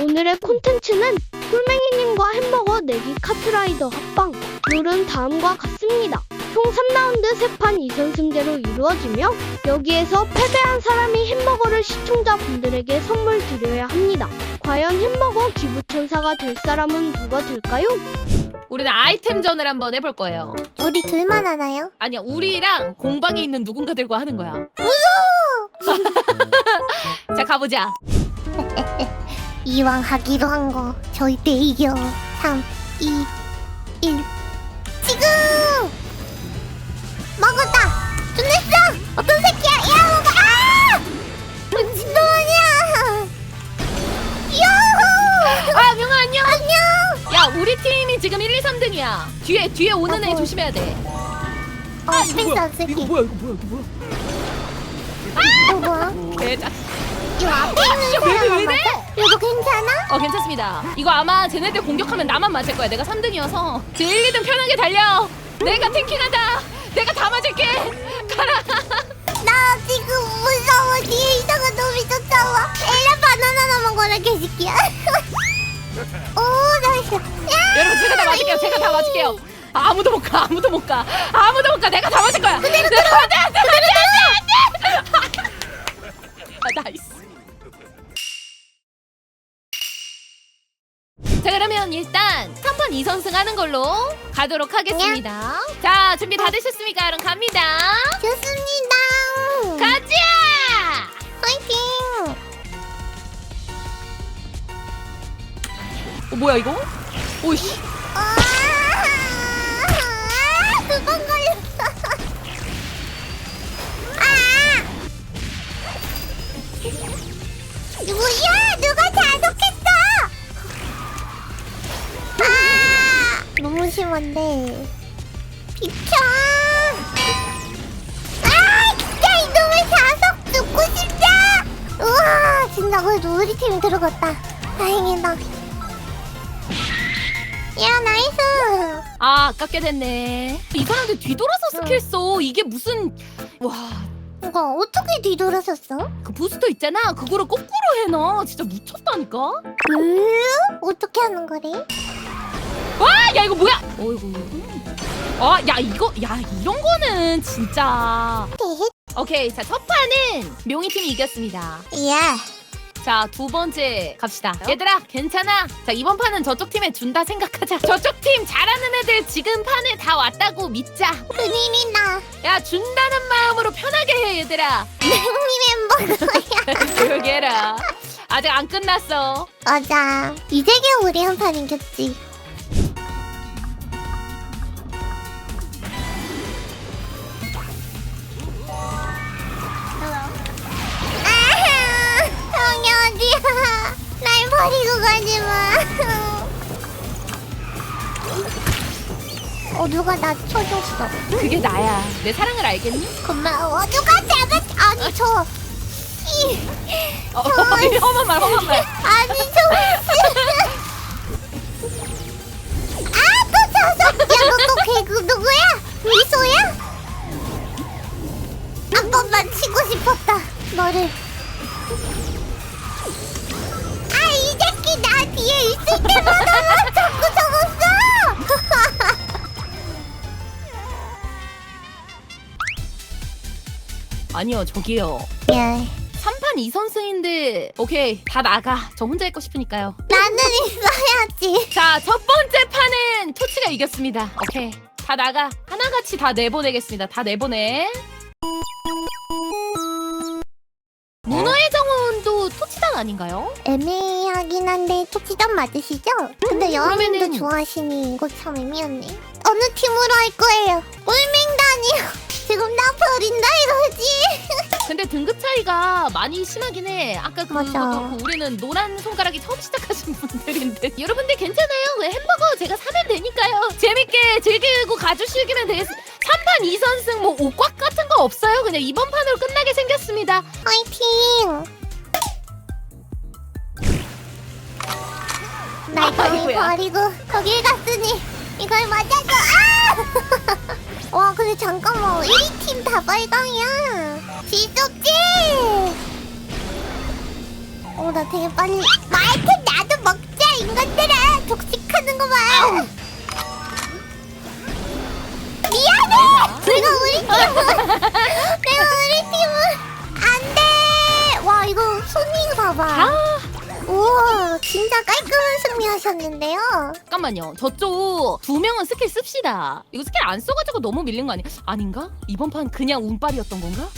오늘의 콘텐츠는 꿀맹이님과 햄버거 내기 카트라이더 합방. 룰은 다음과 같습니다. 총 3라운드 3판 2선승제로 이루어지며 여기에서 패배한 사람이 햄버거를 시청자분들에게 선물 드려야 합니다. 과연 햄버거 기부천사가 될 사람은 누가 될까요? 우리는 아이템전을 한번 해볼 거예요. 우리 둘만 하나요? 아니야, 우리랑 공방에 있는 누군가들과 하는 거야. 무서워! 자, 가보자. 이왕 하기로 한 거 절대 이겨 3, 2, 1 지금! 먹었다! 끝냈어! 어떤 새끼야! 야 먹어! 아! 미친놈이야! 야호! 아, 명아, 안녕! 안녕! 야, 우리 팀이 지금 1, 2, 3등이야. 뒤에, 뒤에 오는 애 아이고. 조심해야 돼. 어 스페이스 안 쓸게 이거 뭐야, 이거 뭐야, 이거 뭐야. 이거 뭐야? 개자. 이 앞에 있는 야, 왜, 사람? 맞아? 이거 괜찮아? 어, 괜찮습니다. 이거 아마 쟤네들 공격하면 나만 맞을 거야. 내가 3등이어서. 제 1, 2등 편하게 달려. 내가 탱킹하다. 내가 다 맞을게. 가라. 나 지금 무서워 뒤에 이상한 놈이 쫓아와 엘라 바나나 먹어라 개새끼야 오 나이스 야 여러분, 제가 다 맞을게요. 제가 다 맞을게요. 아무도 못 가. 아무도 못 가. 아무도 못 가. 내가 다 맞을 거야. 내가 안 돼, 안 자 그러면 일단 3판 2선승 하는 걸로 가도록 하겠습니다. 자 준비 다 되셨습니까? 그럼 갑니다. 좋습니다 가자! 화이팅 어 뭐야 이거? 오이씨. 두번 걸 심한데 비켜 아 진짜 이놈의 자석 죽고 싶다 우와 진짜 그래도 우리 팀이 들어갔다 다행이다 야 나이스 아 아깝게 됐네. 이 사람들 뒤돌아서 스킬 써. 이게 무슨 와. 이거 어떻게 뒤돌아섰어? 그 부스터 있잖아. 그거를 거꾸로 해놔. 진짜 미쳤다니까. 으? 어떻게 하는 거래? 와, 야 이거 뭐야? 어이구. 아, 야 이거, 야 이런 거는 진짜. 오케이, 자 첫 판은 명희 팀이 이겼습니다. 예. 자 두 번째 갑시다. 얘들아, 괜찮아. 자 이번 판은 저쪽 팀에 준다 생각하자. 저쪽 팀 잘하는 애들 지금 판에 다 왔다고 믿자. 큰일이다. 야 준다는 마음으로 편하게 해 얘들아. 우리 멤버야. 조용히 해라. 아직 안 끝났어. 맞아. 이재경 우리 한 판 이겼지. 어디야? 날 버리고 가지 마. 어 누가 나 쳐줬어. 그게 나야. 내 사랑을 알겠니? 고마워. 누가 잡았? 아니 저. 이. 어, 험한 말, 험한 말. 아니 저. 아또 자석. 야너또 개그 누구야? 미소야? 한 번만 치고 싶었다. 너를. 나 뒤에 있을 때마다 나 자꾸 적었어. 아니요, 저기요. 예. 3판 2선승인데 오케이 다 나가 저 혼자 있고 싶으니까요 나는 있어야지. 자 첫 번째 판은 토치가 이겼습니다 오케이 다 나가 하나같이 다 내보내겠습니다 다 내보내 아닌가요? 애매하긴 한데 토끼전 맞으시죠? 근데 여러분도 그러면은- 좋아하시니 이거 참 애매하네. 어느 팀으로 할 거예요? 꿀맹단이요. 지금 나 버린다 이거지. 근데 등급 차이가 많이 심하긴 해 아까 그것도 맞아. 그렇고 우리는 노란 손가락이 처음 시작하신 분들인데 여러분들 괜찮아요 그 햄버거 제가 사면 되니까요 재밌게 즐기고 가주시기면 되겠습니다 3판 2선승 뭐 옷곽 같은 거 없어요 그냥 이번 판으로 끝나게 생겼습니다 화이팅. 날 거기 버리고 거길 갔으니 이걸 맞아줘 아! 와 근데 잠깐만 1팀 다 빨강이야. 지좁지! 어나 되게 빨리. 마이크 나도 먹자 인간들아! 독식하는 거봐 미안해! 내가 우리 팀은 내가 우리 팀은 안돼! 와 이거 손님 봐봐. 아! 진짜 깔끔한 승리하셨는데요. 잠깐만요. 저쪽 두 명은 스킬 씁시다. 이거 스킬 안 써가지고 너무 밀린 거 아니? 아닌가? 이번 판 그냥 운빨이었던 건가?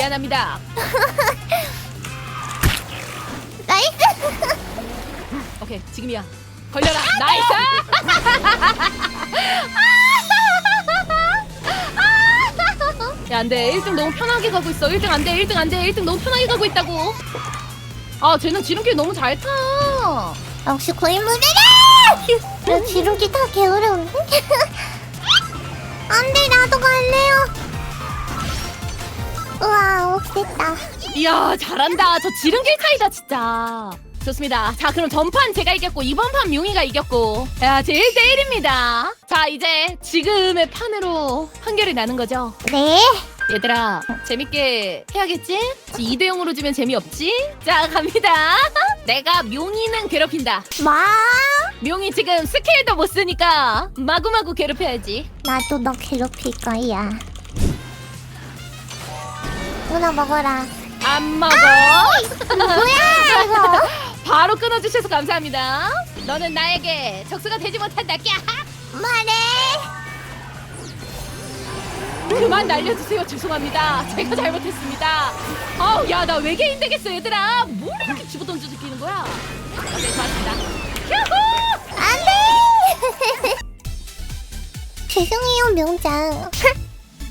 미안합니다. 나이스. 오케이 지금이야. 걸려라. 나이스. 야 안 돼. 1등 너무 편하게 가고 있어. 1등 안 돼. 1등 안 돼. 1등 너무 편하게 가고 있다고. 아 쟤는 지름길 너무 잘 타. 역시 고인물이다. 나 지름길 타기 어려운데. 안 돼 나도 갈래요. 우와 없겠다. 이야 잘한다. 저 지름길 차이다 진짜. 좋습니다. 자 그럼 전판 제가 이겼고 이번 판 묘이가 이겼고 야 제 1대1입니다. 자 이제 지금의 판으로 판결이 나는 거죠. 네. 얘들아 재밌게 해야겠지? 2대 0으로 지면 재미없지? 자 갑니다. 내가 묘이는 괴롭힌다. 뭐? 묘이 지금 스킬도 못 쓰니까 마구마구 괴롭혀야지. 나도 너 괴롭힐 거야. 누나 먹어라. 안 먹어. 뭐야 이거? 바로 끊어주셔서 감사합니다. 너는 나에게 적수가 되지 못한다. 까 말해. 그만 날려주세요. 죄송합니다. 제가 잘못했습니다. 아우 야 나 외계인 되겠어 얘들아. 뭘 이렇게 집어던져 끼는 거야? 네 좋았습니다. 휴후! 안돼. 죄송해요 명장.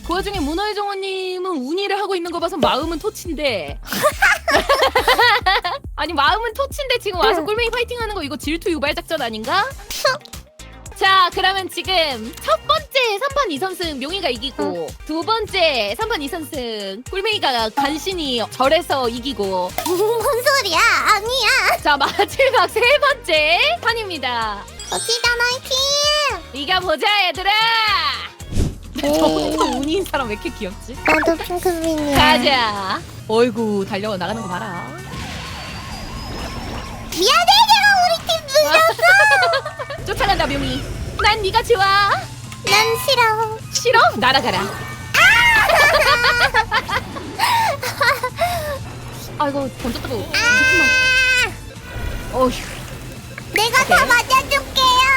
그 와중에 문어의 정원님은 운이를 하고 있는 거 봐서 마음은 토치인데 아니 마음은 토치인데 지금 와서 꿀맹이 파이팅하는 거 이거 질투 유발 작전 아닌가? 자 그러면 지금 첫 번째 3판 2선승 묘이가 이기고 두 번째 3판 2선승 꿀맹이가 간신히 절에서 이기고 뭔 소리야? 아니야. 자 마지막 세 번째 판입니다 어찌다 나이팅. 이겨보자 얘들아 저부터 운인 사람 왜 이렇게 귀엽지? 나도 핑크빈이야. 가자. 어이구 달려 나가는 거 봐라. 미안해 내가 우리 팀 눌렸어. 쫓아간다 묘미. 난 네가 좋아. 난 싫어. 싫어? 날아가라. 아이고 던졌다고. 아, 어휴. 내가 다. 맞아줄게요.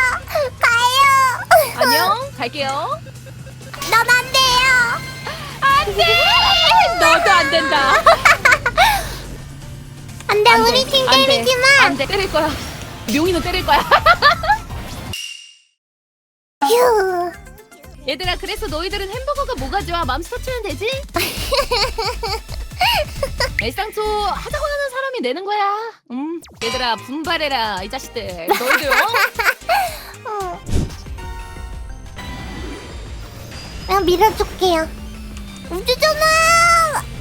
가요. 안녕. 갈게요. 넌 안. 안돼. 너도 안 된다. 안 돼, 안 돼, 우리 팀안 돼, 때리지 마. 안 돼. 때릴 거야. 묘이는 때릴 거야. 휴. 얘들아 그래서 너희들은 햄버거가 뭐가 좋아? 맘스터 치면 되지? 일상초 하자고 하는 사람이 내는 거야. 음, 얘들아 분발해라 이 자식들. 너희들 어? 어. 내가 밀어줄게요. 우주전화.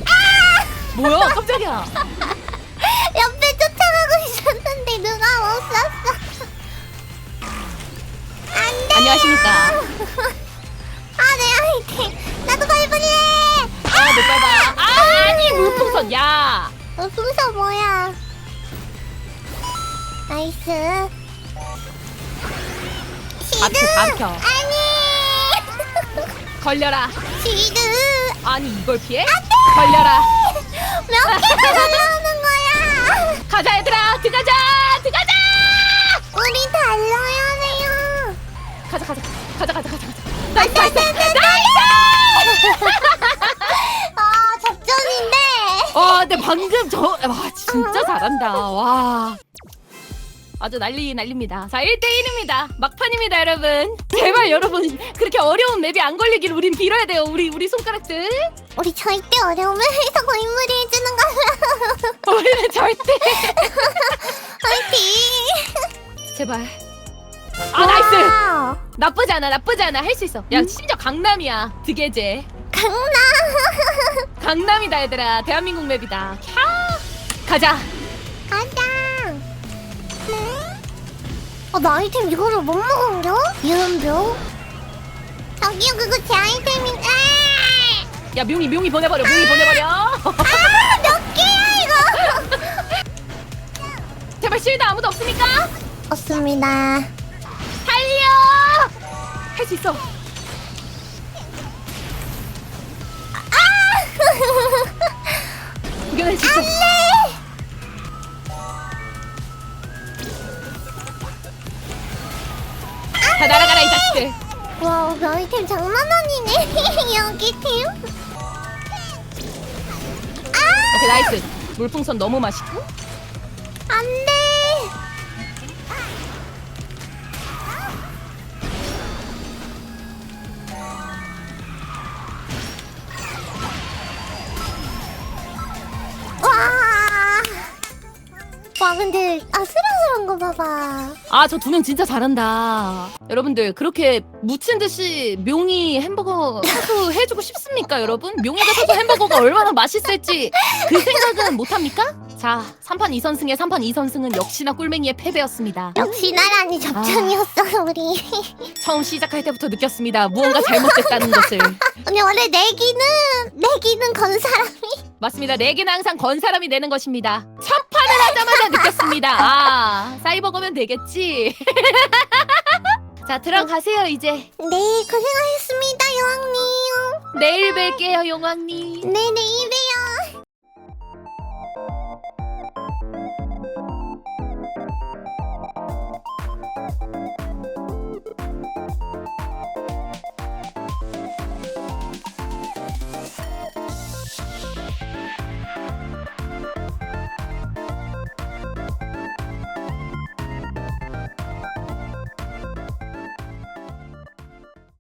아! 뭐야 깜짝이야. 옆에 쫓아가고 있었는데 누가 못 쐈어. 안 돼. 안녕하십니까. 아, 내 아이템. 나도 밟을래. 아못 봐봐. 아, 아니 물풍선 야. 어, 순서 뭐야? 나이스. 바비켜 시드. 바비켜. 아니. 걸려라. 시드. 아니 이걸 피해? 걸려라. 몇 개나 날라오는 거야? 가자 얘들아 들어가자 들어가자. 우리 달려야 돼요. 가자 가자 가자 가자 가자 가자. 나이스 나이스 나이스. 아, 접전인데. 와, 근데 방금 저, 와, 진짜 잘한다. 와. 아주 난리 난립니다. 자, 1대1입니다. 막판입니다, 여러분. 제발 여러분, 그렇게 어려운 맵이 안 걸리길 우린 빌어야 돼요. 우리, 우리 손가락들. 우리 절대 어려움을 해서 고인물이 해주는 거야. 우리는 절대. 화이팅. 제발. 아, 나이스! 와우. 나쁘지 않아, 나쁘지 않아. 할 수 있어. 야, 심지어 강남이야. 드게제. 강남. 강남이다, 얘들아. 대한민국 맵이다. 캬! 가자. 어, 나 아이템 이거를 못 먹은겨? 유은묘? 저기요, 그거 제 아이템인, 아! 야, 묘이, 묘이 보내버려, 묘이 보내버려. 아, 몇 개야, 이거? 쉴드 아무도 없습니까? 없습니다. 달려! 할 수 있어. 이겨낼 수 있어. 다 날아가라 이 자식들. 와, 별이팀 장난 아니네. 여기 팀. 오케이 나이스. 물풍선 너무 맛있고. 안 돼. 와, 근데 아슬아슬한 거 봐봐. 아 저 두 명 진짜 잘한다. 여러분들 그렇게 묻힌 듯이 묘이 햄버거 사수 해주고 싶습니까 여러분? 묘이가 사수 햄버거가 얼마나 맛있을지 그 생각은 못합니까? 자 3판 2선승의 3판 2선승은 역시나 꿀맹이의 패배였습니다. 역시 나란히 접전이었어, 우리. 처음 시작할 때부터 느꼈습니다. 무언가 잘못됐다는 것을. 근데 원래 내기는, 내기는 건 사람이. 맞습니다. 내기는 항상 건 사람이 내는 것입니다. 첫 판을 하자마자 느꼈습니다. 아 사이버거면 되겠지. 자 들어가세요 이제. 네, 고생하셨습니다, 여왕님. 내일 뵐게요 용왕님. 네네.